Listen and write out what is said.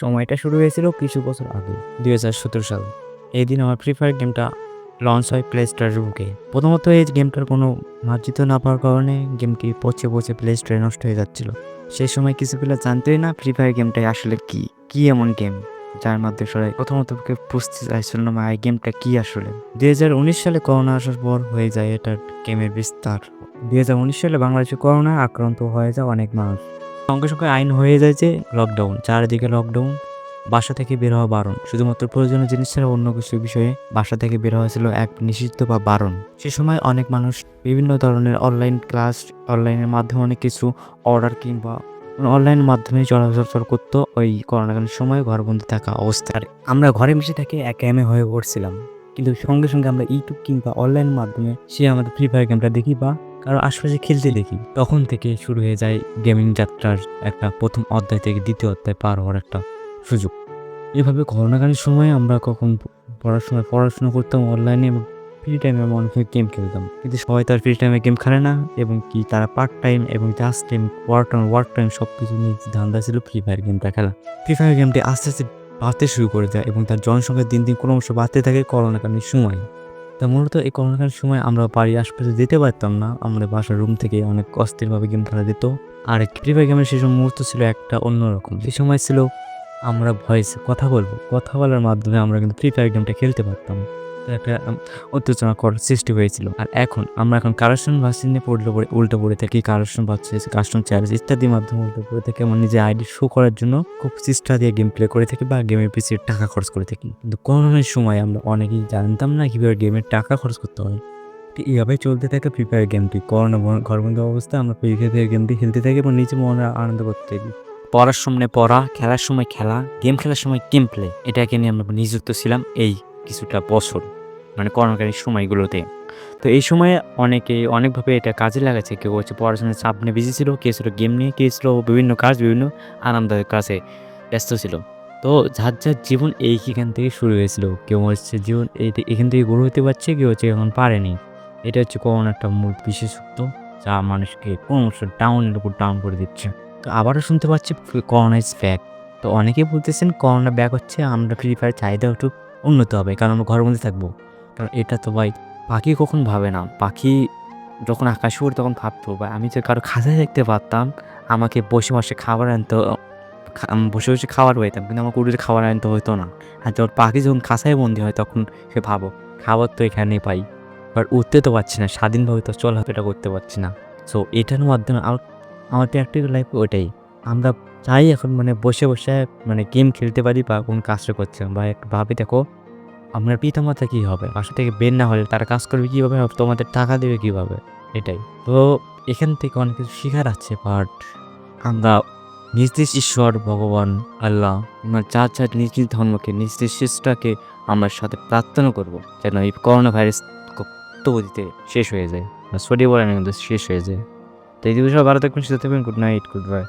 সময়টা শুরু হয়েছিল কিছু বছর আগে, দুই হাজার সতেরো সাল। এই দিন আমার ফ্রি ফায়ার গেমটা লঞ্চ হয় প্লে স্টোরের বুকে। প্রথমত এই গেমটার কোনো মার্জিত না পাওয়ার কারণে গেমটি পচে পচে প্লে স্টোরে নষ্ট হয়ে যাচ্ছিল। সেই সময় কিছু প্লেয়ার জানতোই না ফ্রি ফায়ার গেমটাই আসলে কি কি এমন গেম যার মাধ্যমে সবাই প্রথমত বুঝতে চাইছিল না এই গেমটা কি আসলে। দুই হাজার উনিশ সালে করোনা আসার পর হয়ে যায় এটার গেমের বিস্তার। দুই হাজার উনিশ সালে বাংলাদেশে করোনা আক্রান্ত হয়ে যায় অনেক মানুষ। সঙ্গে সঙ্গে আইন হয়ে যায় যে লকডাউন চারিদিকে লকডাউন বাসা থেকে বের হওয়া বারণ। শুধুমাত্র প্রয়োজনীয় জিনিস ছাড়া অন্য কিছু বিষয়ে বাসা থেকে বের হওয়া ছিল এক নিষিদ্ধ বা বারণ। সে সময় অনেক মানুষ বিভিন্ন ধরনের অনলাইন ক্লাস অনলাইনের মাধ্যমে অনেক কিছু অর্ডার কিংবা অনলাইন মাধ্যমে চলাচল করতো ওই করোনাকালীন সময় ঘর ঘরবন্দি থাকা অবস্থায়। আমরা ঘরে বসে থেকে এক এমে হয়ে পড়ছিলাম। কিন্তু সঙ্গে সঙ্গে আমরা ইউটিউব কিংবা অনলাইন মাধ্যমে সে আমাদের ফ্রি ফায়ার গেমটা দেখি বা কারও আশপাশে খেলতে দেখি। তখন থেকে শুরু হয়ে যায় গেমিং যাত্রার একটা প্রথম অধ্যায় থেকে দ্বিতীয় অধ্যায় পার হওয়ার একটা সুযোগ। এভাবে করোনাকালীন সময়ে আমরা কখন পড়াশোনা পড়াশোনা করতাম অনলাইনে এবং ফ্রি টাইমে আমরা অনেক গেম খেলতাম। কিন্তু সবাই তার ফ্রি টাইমে গেম খেলে না এবং কি তারা পার্ট টাইম এবং just time work time work time সব কিছু নিয়ে ধান্দা ছিল ফ্রি ফায়ার গেমটা খেলা। ফ্রি ফায়ার গেমটি আস্তে আস্তে বাড়তে শুরু করে দেয় এবং তার জনসংখ্যা দিন দিন ক্রমশ বাড়তে থাকে করোনাকালীন সময়। তা মূলত এই করোনাকার সময় আমরা বাড়ির আশপাশে যেতে পারতাম না। আমাদের বাসার রুম থেকে অনেক অস্থিরভাবে গেম খেলা দিত আর ফ্রি ফায়ার গেমের সেই সময় মুহূর্ত ছিল একটা অন্যরকম। সেই সময় ছিল আমরা ভয়েসে কথা বলব। কথা বলার মাধ্যমে আমরা কিন্তু ফ্রি ফায়ার গেমটা খেলতে পারতাম। একটা উত্তেজনা করার সৃষ্টি হয়েছিল। আর এখন আমরা এখন কারেকশন ভার্সিনে পড়লে পড়ে উল্টো পড়ে থাকি কারেকশন পাচ্ছি কাস্টম চ্যালেঞ্জ ইত্যাদির মাধ্যমে উল্টো পড়ে থেকে। আমার নিজের আইডি শো করার জন্য খুব চেষ্টা দিয়ে গেম প্লে করে থাকি বা গেমের পিছিয়ে টাকা খরচ করে থাকি। কিন্তু করোনার সময় আমরা অনেকেই জানতাম না কীভাবে গেমের টাকা খরচ করতে হয়। এইভাবে চলতে থাকে ফ্রি ফায়ার গেমটি করোনা ব- ঘরবন্দি অবস্থায় আমরা ফ্রি ফায়ার গেমটি খেলতে থাকি এবং নিজে মনে আনন্দ করতে থাকি। পড়ার সময় পড়া, খেলার সময় খেলা গেম খেলার সময় গেম প্লে এটাকে নিয়ে আমরা নিযুক্ত ছিলাম এই কিছুটা বছর। মানে করোনাকালীন সময়গুলোতে। তো এই সময়ে অনেকে অনেকভাবে এটা কাজে লাগাচ্ছে। কেউ হচ্ছে পড়াশোনার চাপ নিয়ে বেশি ছিল, কেউ ছিল গেম নিয়ে, কেউ ছিল বিভিন্ন কাজ, বিভিন্ন আনন্দের কাজে ব্যস্ত ছিল। তো যার যার জীবন এইখান থেকে শুরু হয়েছিল। কেউ হচ্ছে জীবন এই এখান থেকে গড়ে হতে পারছে, কেউ হচ্ছে এখন পারেনি। এটা হচ্ছে করোনা একটা মূল বিশেষত্ব যা মানুষকে ক্রমশ ডাউনের উপর ডাউন করে দিচ্ছে। তো আবারও শুনতে পাচ্ছি করোনা ইজ ব্যাক তো অনেকেই বলতেছেন করোনা ব্যাক হচ্ছে, আমরা ফ্রি ফায়ার চাহিদা একটু উন্নত হবে, কারণ আমরা ঘরের মধ্যে থাকব। কারণ এটা তো ভাই পাখি কখন ভাবে না? পাখি যখন আকাশে উড়ে তখন ভাবতো বা আমি যে কারও খাঁচায় দেখতে পারতাম, আমাকে বসে বসে খাবার আনতো বসে বসে খাবার পাইতাম, কিন্তু আমাকে উড়ে খাবার আনতে হতো না। আর যখন পাখি যখন খাঁচায় বন্দি হয় তখন সে ভাবো, খাবার তো এখানেই পাই। বাট উঠতে তো পারছি না, স্বাধীনভাবে তো চলাফেরা করতে পারছি না। সো এটার মাধ্যমে আমার আমার প্র্যাকটিক্যাল লাইফ ওইটাই। আমরা চাই এখন মানে বসে বসে মানে গেম খেলতে পারি বা কোন কাজটা করছে বা একটু ভাবে দেখো আমরা পিতামাতা কী হবে? বাসা থেকে বের না হলে তারা কাজ করবে কীভাবে? তোমাদের টাকা দেবে কীভাবে? এটাই। তো এখান থেকে অনেক কিছু শেখার আছে বাট আমরা নিজ নিজ ঈশ্বর ভগবান আল্লাহ আমরা চার যার নিজ নিজ ধর্মকে, নিজ নিজ শিষ্টাকে আমরা সাথে প্রার্থনা করব যেন এই করোনা ভাইরাস গতিতে শেষ হয়ে যায়। সরি বলেন শেষ হয়ে যায়। তো এই সব ভালো থাকবেন, সুস্থ থাকবেন গুড নাইট গুড বাই